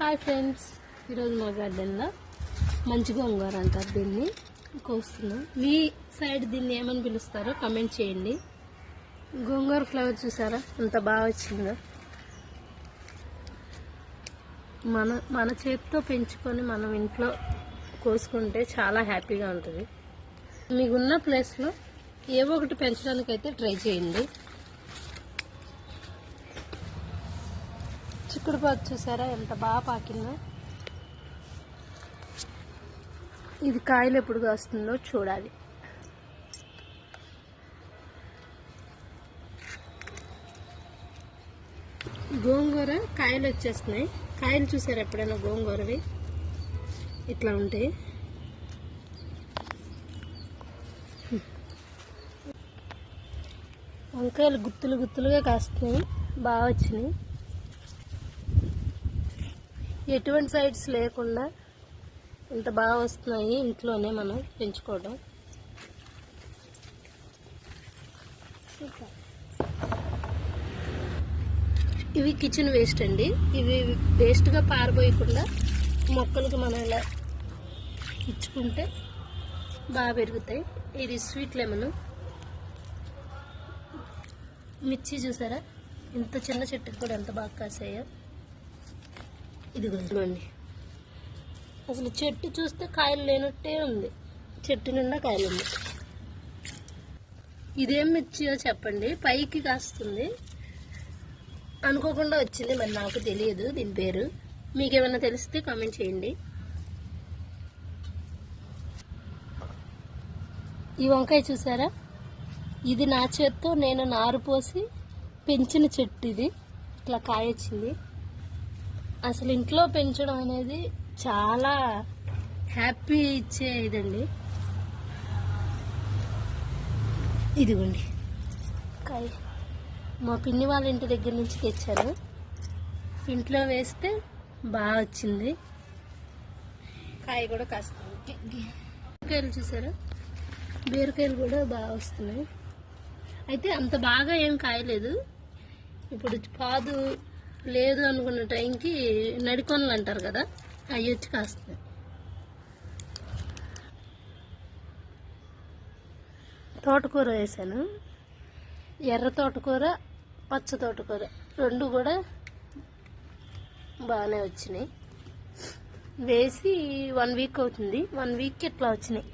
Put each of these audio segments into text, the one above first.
Hi friends ఈరోజు మా గార్డెన్లో మంచి గోంగూర అంటారు దీన్ని కోస్తున్నాం మీ సైడ్ దీన్ని ఏమని పిలుస్తారో కమెంట్ చేయండి. గోంగూర ఫ్లవర్ చూసారా? ఎంత బాగా వచ్చిందో? మన మన చేతితో పెంచుకొని మనం ఇంట్లో కోసుకుంటే చాలా హ్యాపీగా ఉంటుంది. మీకున్న ప్లేస్లో ఏవో ఒకటి పెంచడానికైతే ట్రై చేయండి. చిక్కుడు పాకు చూసారా? ఎంత బాగా పాకిందో. ఇది కాయలు ఎప్పుడు కాస్తుందో చూడాలి. గోంగూర కాయలు వచ్చేస్తున్నాయి. కాయలు చూసారు ఎప్పుడైనా గోంగూరవి? ఇట్లా ఉంటాయి వంకాయలు గుత్తులు గుత్తులుగా కాస్తున్నాయి. బాగా వచ్చినాయి. ఎటువంటి సైడ్స్ లేకుండా ఇంత బాగా వస్తున్నాయి ఇంట్లోనే మనం పెంచుకోవడం. ఇవి కిచెన్ వేస్ట్ అండి. ఇవి వేస్ట్గా పారబోయకుండా మొక్కలకు మనం ఇలా ఇచ్చుకుంటే బాగా పెరుగుతాయి. ఇది స్వీట్ లెమన్ మిర్చి చూసారా? ఇంత చిన్న చెట్టుకి కూడా ఎంత బాగా కాసాయో. ఇదిగోండి. అసలు చెట్టు చూస్తే కాయలు లేనట్టే ఉంది. చెట్టు నిండా కాయలు ఉంది ఇదేం మిర్చియో చెప్పండి. పైకి కాస్తుంది. అనుకోకుండా వచ్చింది మరి నాకు తెలియదు దీని పేరు. మీకేమైనా తెలిస్తే కామెంట్ చేయండి. ఈ వంకాయ చూసారా? ఇది నా చేత్తో నేను నారు పోసి పెంచిన చెట్టు ఇది. ఇట్లా కాయ వచ్చింది అసలు ఇంట్లో పెంచడం అనేది చాలా హ్యాపీ ఇచ్చే ఇదండి. ఇదిగోండి. కాయ మా పిన్ని వాళ్ళ ఇంటి దగ్గర నుంచి తెచ్చాను. ఇంట్లో వేస్తే బాగా వచ్చింది. కాయ కూడా కాస్తుంది బీరకాయలు చూసారా? బీరకాయలు కూడా బాగా వస్తున్నాయి. అయితే అంత బాగా ఏం కాయలేదు. ఇప్పుడు పాదు లేదు అనుకున్న టైంకి నడికొనలు అంటారు కదా అవి వచ్చి కాస్తాయి తోటకూర వేసాను. ఎర్ర తోటకూర పచ్చ తోటకూర రెండు కూడా బాగానే వచ్చినాయి. వేసి వన్ వీక్ అవుతుంది. వన్ వీక్కి ఇట్లా వచ్చినాయి.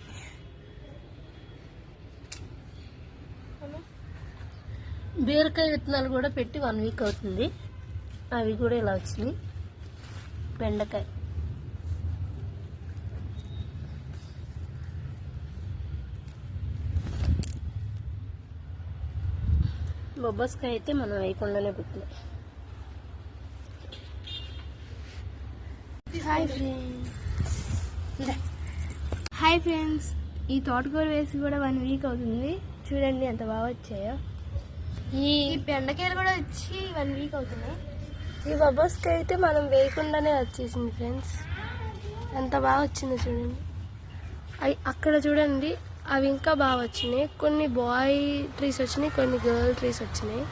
బీరకాయ విత్తనాలు కూడా పెట్టి వన్ వీక్ అవుతుంది. అవి కూడా ఇలా వచ్చినాయి. బెండకాయ. బొబ్బస్కాయ అయితే మనం వేయకుండానే పెట్టినాం. హాయ్ ఫ్రెండ్స్ హాయ్ ఫ్రెండ్స్ ఈ తోటకూర వేసి కూడా వన్ వీక్ అవుతుంది. చూడండి ఎంత బాగా వచ్చాయో. ఈ బెండకాయలు కూడా వచ్చి వన్ వీక్ అవుతున్నాయి. ఈ బొబ్బస్కి అయితే మనం వేయకుండానే వచ్చేసింది ఫ్రెండ్స్. ఎంత బాగా వచ్చిందో చూడండి. అవి అక్కడ చూడండి అవి ఇంకా బాగా వచ్చినాయి. కొన్ని బాయ్ ట్రీస్ వచ్చినాయి కొన్ని గర్ల్ ట్రీస్ వచ్చినాయి.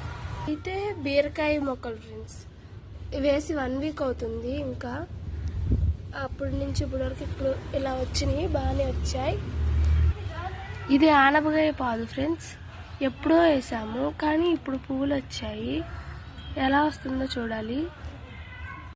అయితే బీరకాయ మొక్కలు ఫ్రెండ్స్. వేసి వన్ వీక్ అవుతుంది ఇంకా. అప్పటి నుంచి ఇప్పటి వరకు ఇప్పుడు ఇలా వచ్చినాయి బాగానే వచ్చాయి. ఇది ఆనపకాయ పాదు ఫ్రెండ్స్. ఎప్పుడో వేసాము కానీ ఇప్పుడు పువ్వులు వచ్చాయి. ఎలా వస్తుందో చూడాలి.